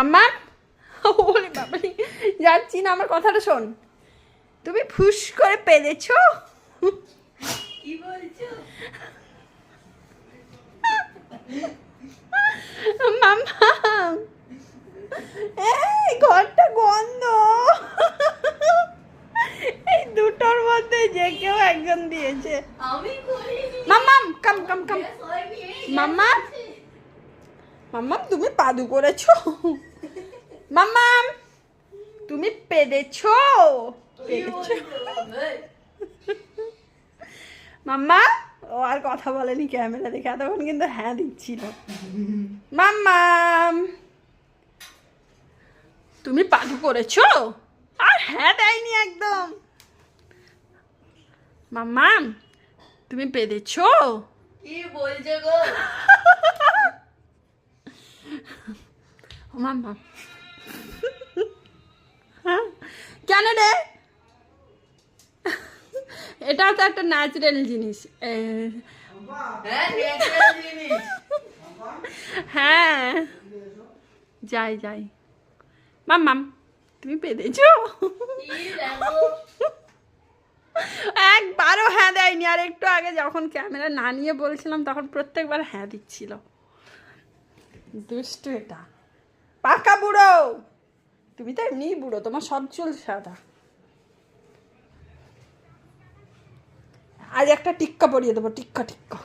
আমার ওরে বাবারে যাচ্ছি না আমার কথাটা শোন। তুমি ফুস করে পেরেছ। কি বলছো? মামা এই ঘরটা গন্ধ। এই দুটোর মধ্যে যে কেউ একজন দিয়েছে। মাম্মাম কাম কাম কাম। মাম্মা? মাম্মাম তুমি পাদু করেছ। মাম্মাম তুমি পেরেছ? পেরেছ? মাম্মা ও আর কথা বলেনি ক্যামেরা দেখে এতক্ষণ কিন্তু হ্যাঁ দিচ্ছিল। মাম্মাম তুমি পাদু করেছ? আর হ্যাঁ দেয়নি একদম। মাম্মাম তুমি পেরেছ? কি বলছো গো? ও মাম্মা হ্যাঁ কেন রে? এটাও তো একটা ন্যাচারাল জিনিস। হ্যাঁ যাই যাই। মাম্মাম তুমি পেরেছ? একবারও হ্যাঁ দেয়নি। আর একটু আগে যখন ক্যামেরা না নিয়ে বলছিলাম তখন প্রত্যেকবার হ্যাঁ দিচ্ছিল। দুষ্টু এটা। পাকা বুড়ো! তুমি তো এমনিই বুড়ো, তোমার সব চুল সাদা। আর একটা টিক্কা পরিয়ে দেবো, টিক্কা টিক্কা।